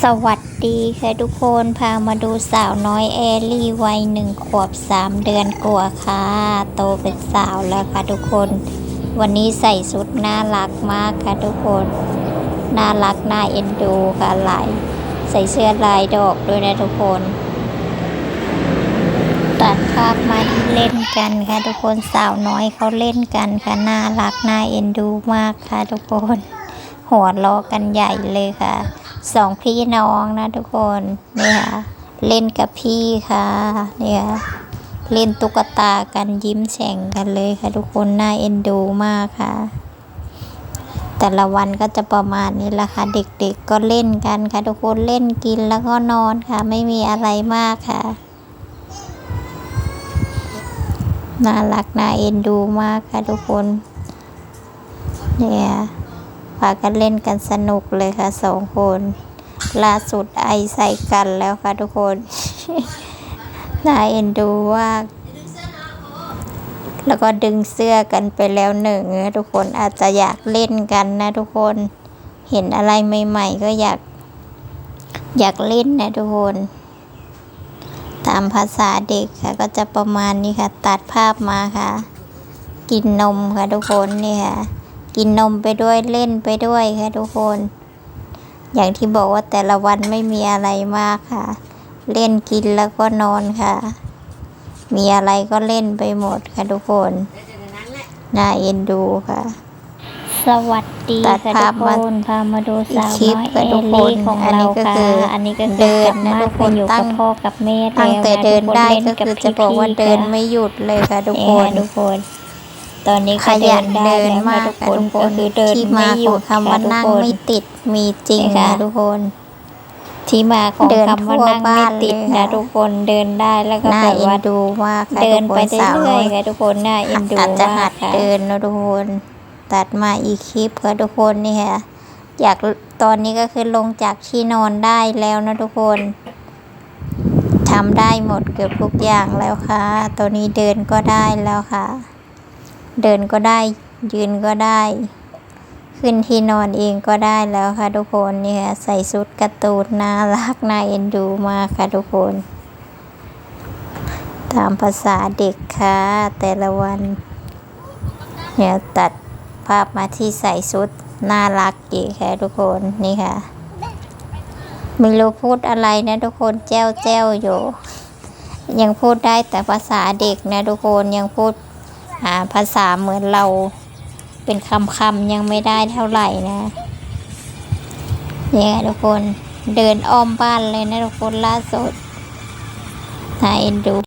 สวัสดีค่ะทุกคนพามาดูสาวน้อยแอลลี่วัยหนึ่งขวบสามเดือนกว่าค่ะ โตเป็นสาวแล้วค่ะทุกคน วันนี้ใส่ชุดน่ารักมากค่ะทุกคน น่ารักน่าเอ็นดูค่ะลายใส่เสื้อลายดอกด้วยนะทุกคน ตัดภาพมาที่เล่นกันค่ะทุกคนสาวน้อยเขาเล่นกันค่ะน่ารักน่าเอ็นดูมากค่ะทุกคน หัวล้อกันใหญ่เลยค่ะ สองพี่น้องนะทุกคนเนี่ยค่ะเล่นกับพี่ค่ะเนี่ยเล่นตุ๊กตากันยิ้มแฉ่งกันเลยค่ะทุกคนน่าเอ็นดูมากค่ะ แต่ละวันก็จะประมาณนี้ละค่ะ เด็กๆก็เล่นกันค่ะ ทุกคนเล่นกินแล้วก็นอนค่ะ ไม่มีอะไรมากค่ะน่ารักน่าเอ็นดูมากค่ะทุกคนเนี่ยากันเล่นกันสนุกเลยค่ะสองคนล่าสุดไอใส่กันแล้วค่ะทุกคน น่าเอ็นดูว่าแล้วก็ดึงเสื้อกันไปแล้วหนึ่งนะทุกคนอาจจะอยากเล่นกันนะทุกคนเห็นอะไรใหม่ ๆ ก็อยาก อยากเล่นนะทุกคน ตามภาษาเด็กค่ะ ก็จะประมาณนี้ค่ะ ตัดภาพมาค่ะ กินนมค่ะทุกคนนี่ค่ะ กินนมไปด้วยเล่นไปด้วยค่ะทุกคน อย่างที่บอกว่าแต่ละวันไม่มีอะไรมากค่ะ เล่นกินแล้วก็นอนค่ะ มีอะไรก็เล่นไปหมดค่ะทุกคนน่าเอ็นดูค่ะ สวัสดีตัดค่ะภาพทุกมาคนพามาดูสาวคลิปน้อยกัเอนทุกคนลี่ของอันนี้เราก็ค่ะคืออันนี้ก็เดิคือนกลับนะมาทุกคนไปอยู่ตั้กับงพ่อกับแม่ตั้งแล้วแต่นะเดินทุกคได้ล่ก็กับคือจะบอกว่าพี่ๆเดินค่ะไม่หยุดเลยค่ะทุกคเนี่ยนทุกคน ตอนนี้ขก็ยันได้เดินแล้วมากทุกค่ะคนทุกคก็นคือเดินที่ไม่มาหขยุองดคำว่าค่ะทุกนั่งคนไม่ติดมีจริงนี่ค่ะค่ะทุกคน ที่มาของเดินคำว่าทั่วนั่งไม่บ้านติดเลยนะค่ะทุกคนเดินได้แล้วก็น่าแบบเอ็นว่าดูมากค่ะเดินทุกไปคนสาวเรื่น้ออยยๆค่ะทุกคนน่าเอ็นดูอาจจะมาหักดค่ะเดินนะทุกคนตัดมาอีกคลิปค่ะทุกคนนี่ค่ะอยากตอนนี้ก็คือลงจากที่นอนได้แล้วนะทุกคนทำได้หมดเกือบทุกอย่างแล้วค่ะตอนนี้เดินก็ได้แล้วค่ะ เดินก็ได้ ยืนก็ได้ ขึ้นที่นอนเองก็ได้แล้วค่ะทุกคนนี่ค่ะใส่ชุดการ์ตูนน่ารักน่าเอ็นดูมากค่ะทุกคน ตามภาษาเด็กค่ะแต่ละวันเนี่ยตัดภาพมาที่ใส่ชุดน่ารักอีกค่ะทุกคนนี่ค่ะไม่รู้พูดอะไรนะทุกคนแจ้วแจ้วอยู่ ยังพูดได้แต่ภาษาเด็กนะทุกคนยังพูด หาภาษาเหมือนเราเป็นคำคำๆยังไม่ได้เท่าไหร่นะเนี่ยทุกคนเดินอ้อมบ้านเลยนะทุกคนล่าสุดน่าเอ็นดู